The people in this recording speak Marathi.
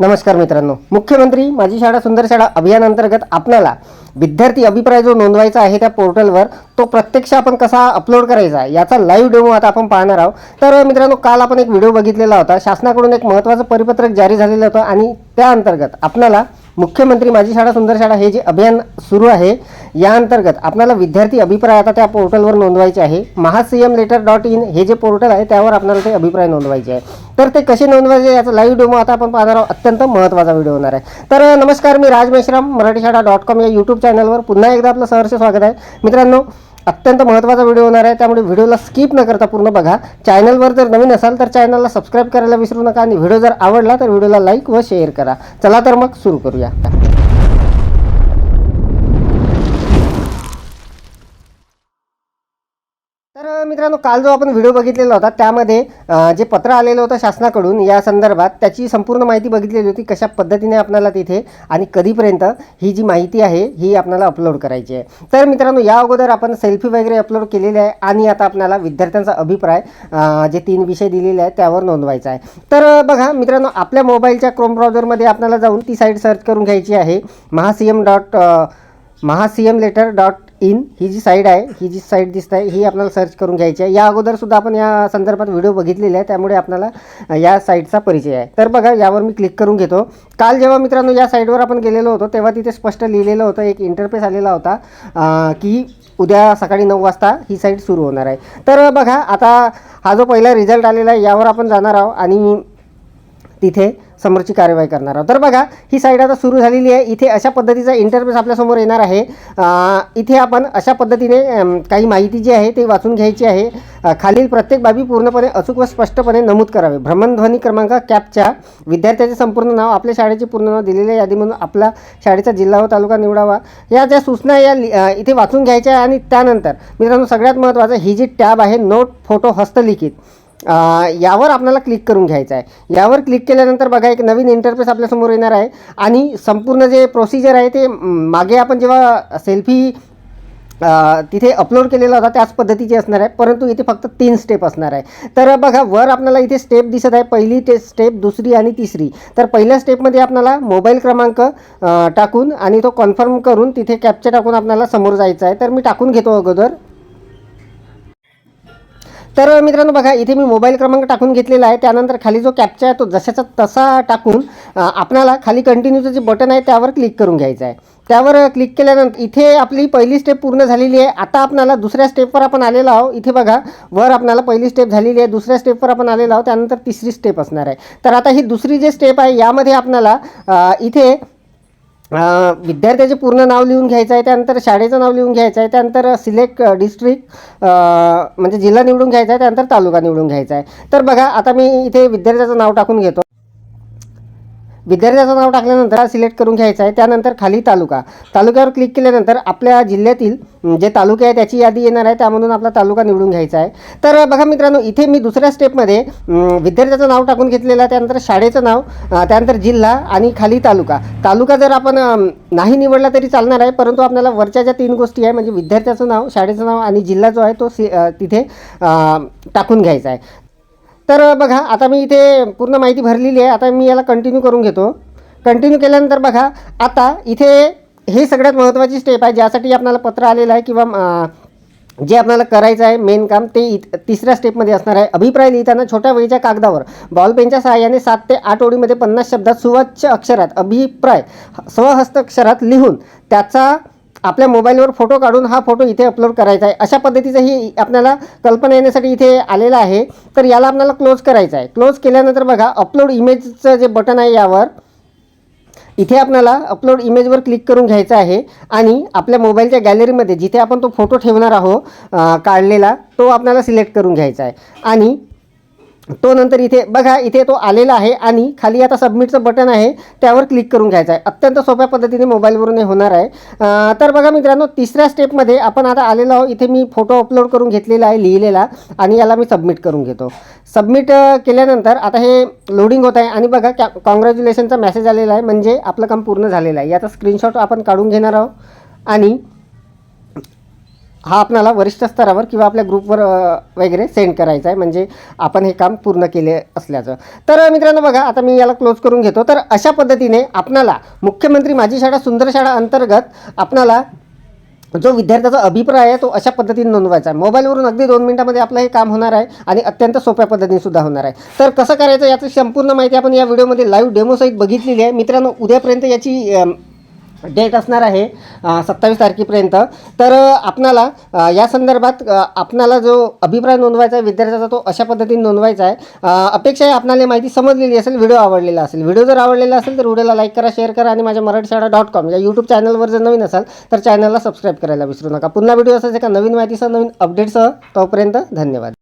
नमस्कार मित्रांनो. मुख्यमंत्री माझी शाळा सुंदर शाळा अभियानांतर्गत आपल्याला विद्यार्थी अभिप्राय जो नोंदवायचा आहे त्या पोर्टलवर तो प्रत्यक्ष आपण कसा अपलोड करायचा याचा लाईव्ह डेमो आता आपण पाहणार आहोत. तर मित्रांनो काल आपण एक व्हिडिओ बघितलेला होता. शासनाकडून एक महत्त्वाचं परिपत्रक जारी झालेलं होतं आणि त्या अंतर्गत आपल्याला मुख्यमंत्री माझी शाळा सुंदर शाळा हे जे अभियान सुरू आहे या अंतर्गत आपल्याला विद्यार्थी अभिप्राय आता त्या पोर्टलवर नोंदवायचे आहे. महासीएम लेटर डॉट इन हे जे पोर्टल आहे त्यावर आपल्याला ते अभिप्राय नोंदवायचे आहे. तर ते कसे नोंदवायचे याचा लाईव्ह डेमो आता आपण पाहणार आहोत. अत्यंत महत्त्वाचा व्हिडिओ होणार आहे. तर नमस्कार मी राज मेश्राम मराठी शाळा डॉट कॉम या यूट्यूब चॅनलवर पुन्हा एकदा आपलं सहर्ष स्वागत आहे. मित्रांनो अत्यंत महत्त्वाचा व्हिडिओ होणार आहे. त्यामुळे व्हिडिओला स्किप न करता पूर्ण बघा. चॅनलवर जर नवीन असाल तर चॅनलला सबस्क्राईब करायला विसरू नका. आणि व्हिडिओ जर आवडला तर व्हिडिओला लाईक व शेअर करा. चला तर मग सुरू करूया. तर मित्रांनो काल जो आपण व्हिडिओ बघितलेला होता त्यामध्ये जे पत्र आलेलं होतं शासनाकडून या संदर्भात त्याची संपूर्ण माहिती बघितलेली होती कशा पद्धतीने आपल्याला तिथे आणि कधीपर्यंत ही जी माहिती आहे ही आपल्याला अपलोड करायची आहे. तर मित्रांनो या अगोदर आपण सेल्फी वगैरे अपलोड केलेली आहे आणि आता आपल्याला विद्यार्थ्यांचा अभिप्राय जे तीन विषय दिलेले आहेत त्यावर नोंदवायचा आहे. तर बघा मित्रांनो आपल्या मोबाईलच्या क्रोम ब्राउझरमध्ये आपल्याला जाऊन ती साईट सर्च करून घ्यायची आहे महासीएम डॉट महासीएम लेटर डॉट इन ही जी साईट आहे ही जी साईट दिसत आहे ही आपल्याला सर्च करून घ्यायची आहे. या अगोदरसुद्धा आपण या संदर्भात व्हिडिओ बघितलेले आहे त्यामुळे आपल्याला या साईटचा परिचय आहे. तर बघा यावर मी क्लिक करून घेतो. काल जेव्हा मित्रांनो या साईटवर आपण गेलेलो होतो तेव्हा तिथे स्पष्ट लिहिलेलं होतं एक इंटरफेस आलेला होता की उद्या सकाळी नऊ वाजता ही साईट सुरू होणार आहे. तर बघा आता हा जो पहिला रिझल्ट आलेला आहे यावर आपण जाणार आहोत आणि तिथे समोरची कार्यवाही करणार आहोत. तर बघा ही साईड आता सुरू झालेली आहे. इथे अशा पद्धतीचा इंटरफेस आपल्यासमोर येणार आहे. इथे आपण अशा पद्धतीने काही माहिती जी आहे ती वाचून घ्यायची आहे. खालील प्रत्येक बाबी पूर्णपणे अचूक व स्पष्टपणे नमूद करावे. भ्रमणध्वनी क्रमांक कॅपच्या विद्यार्थ्याचे संपूर्ण नाव आपल्या शाळेचे पूर्ण नाव दिलेल्या यादीमधून आपला शाळेचा जिल्हा व तालुका निवडावा. या ज्या सूचना या लि- इथे वाचून घ्यायच्या आणि त्यानंतर मित्रांनो सगळ्यात महत्त्वाचं ही जी टॅब आहे नोट फोटो हस्तलिखित. यावर आपल्याला क्लिक करून घ्यायचं आहे. यावर क्लिक केल्यानंतर बघा एक नवीन इंटरफेस आपल्यासमोर येणार आहे. आणि संपूर्ण जे प्रोसिजर आहे ते मागे आपण जेव्हा सेल्फी तिथे अपलोड केलेला होता त्याच पद्धतीची असणार आहे. परंतु इथे फक्त तीन स्टेप असणार आहे. तर बघा वर आपल्याला इथे स्टेप दिसत आहे. पहिली ते स्टेप दुसरी आणि तिसरी. तर पहिल्या स्टेपमध्ये आपल्याला मोबाईल क्रमांक टाकून आणि तो कन्फर्म करून तिथे कॅप्चर टाकून आपल्याला समोर जायचं आहे. तर मी टाकून घेतो अगोदर. तर मित्रांनो बघा इथे मी मोबाईल क्रमांक टाकून घेतलेला आहे. त्यानंतर खाली जो कॅप्चा आहे तो जशाचा तसा टाकून आपणाला खाली कंटिन्यूचं जे बटन आहे त्यावर क्लिक करून घ्यायचं आहे. त्यावर क्लिक केल्यानंतर इथे आपली पहिली स्टेप पूर्ण झालेली आहे. आता आपणाला दुसऱ्या स्टेपवर आपण आलेलो आहोत. इथे बघा वर आपणाला पहिली स्टेप झालेली आहे. दुसऱ्या स्टेपवर आपण आलेलो आहोत. त्यानंतर तिसरी स्टेप असणार आहे. तर आता ही दुसरी जे स्टेप आहे यामध्ये आपणाला इथे विद्यार्थ्याचे पूर्ण नाव लिहून घ्यायचं आहे त्यानंतर शाळेचं नाव लिहून घ्यायचं आहे त्यानंतर सिलेक्ट डिस्ट्रिक्ट म्हणजे जिल्हा निवडून घ्यायचा आहे त्यानंतर तालुका निवडून घ्यायचा आहे. तर बघा आता मी इथे विद्यार्थ्याचं नाव टाकून घेतो. विद्यार्थ्याचं नाव टाकल्यानंतर सिलेक्ट करून घ्यायचं आहे. त्यानंतर खाली तालुका. तालुक्यावर क्लिक केल्यानंतर आपल्या जिल्ह्यातील जे तालुके आहे त्याची यादी येणार आहे. त्यामधून आपला तालुका निवडून घ्यायचा आहे. तर बघा मित्रांनो इथे मी दुसऱ्या स्टेपमध्ये विद्यार्थ्याचं नाव टाकून घेतलेलं आहे. त्यानंतर शाळेचं नाव त्यानंतर जिल्हा आणि खाली तालुका. तालुका जर आपण नाही निवडला तरी चालणार आहे. परंतु आपल्याला वरच्या ज्या तीन गोष्टी आहे म्हणजे विद्यार्थ्याचं नाव शाळेचं नाव आणि जिल्हा जो आहे तो सि तिथे टाकून घ्यायचा आहे. तर बघा आता मी इथे पूर्ण माहिती भरलेली आहे. आता मी याला कंटिन्यू करून घेतो. कंटिन्यू केल्यानंतर बघा आता इथे हे सगळ्यात महत्त्वाची स्टेप आहे ज्यासाठी आपल्याला पत्र आलेलं आहे किंवा जे आपल्याला करायचं आहे मेन काम ते इत तिसऱ्या स्टेपमध्ये असणार आहे. अभिप्राय लिहिताना छोट्या वेळीच्या कागदावर बॉलपेनच्या सहाय्याने सात ते आठ ओळीमध्ये पन्नास शब्दात सुवाच्य अक्षरात अभिप्राय स्वहस्त अक्षरात लिहून त्याचा आपल्या मोबाईलवर फोटो काढून हा फोटो इथे अपलोड करायचा आहे. अशा पद्धतीचं ही आपल्याला कल्पना येण्यासाठी इथे आलेलं आहे. तर याला आपल्याला क्लोज करायचं आहे. क्लोज केल्यानंतर बघा अपलोड इमेजचं जे बटन आहे यावर इथे आपल्याला अपलोड इमेजवर क्लिक करून घ्यायचं आहे. आणि आपल्या मोबाईलच्या गॅलरीमध्ये जिथे आपण तो फोटो ठेवणार आहोत काढलेला तो आपल्याला सिलेक्ट करून घ्यायचा आहे. आणि तो नंतर इथे बघा इथे तो आलेला आहे आणि खाली आता सबमिटचं बटन आहे त्यावर क्लिक करून घ्यायचं आहे. अत्यंत सोप्या पद्धतीने मोबाईलवरून हे होणार आहे. तर बघा मित्रांनो तिसऱ्या स्टेपमध्ये आपण आता आलेलो आहोत. इथे मी फोटो अपलोड करून घेतलेला आहे लिहिलेला आणि याला मी सबमिट करून घेतो. सबमिट केल्यानंतर आता हे लोडिंग होत आहे आणि बघा कॅ कॉंग्रॅच्युलेशनचा मेसेज आलेला आहे. म्हणजे आपलं काम पूर्ण झालेलं आहे. याचा स्क्रीनशॉट आपण काढून घेणार आहोत. आणि हा आपणाला वरिष्ठ स्तरावर किंवा आपल्या ग्रुपवर वगैरे सेंड करायचा आहे. म्हणजे आपण हे काम पूर्ण केले असल्याचं. तर मित्रांनो बघा आता मी याला क्लोज करून घेतो. तर अशा पद्धतीने आपणाला मुख्यमंत्री माझी शाळा सुंदर शाळा अंतर्गत आपणाला जो विद्यार्थ्याचा अभिप्राय आहे तो अशा पद्धतीने नोंदवायचा आहे. मोबाईलवरून अगदी दोन मिनिटामध्ये आपलं हे काम होणार आहे आणि अत्यंत सोप्या पद्धतीने सुद्धा होणार आहे. तर कसं करायचं याची संपूर्ण माहिती आपण या व्हिडिओमध्ये लाईव्ह डेमोसहित बघितलेली आहे. मित्रांनो उद्यापर्यंत याची डेट असणार आहे सत्तावीस तारखेपर्यंत. तर आपणाला या संदर्भात आपणाला जो अभिप्राय नोंदवायचा आहे विद्यार्थ्याचा तो अशा पद्धतीने नोंदवायचा आहे. अपेक्षा आहे आपणाला माहिती समजलेली असेल व्हिडिओ आवडलेला असेल. व्हिडिओ जर आवडलेला असेल तर व्हिडिओला लाईक करा शेअर करा आणि माझ्या मराठी शाळा डॉट कॉम या यूट्यूब चॅनलवर जर नवीन असाल तर चॅनलला सबस्क्राईब करायला विसरू नका. पुन्हा व्हिडिओ असायचा एका नवीन माहितीसह नवीन अपडेटसह तोपर्यंत धन्यवाद.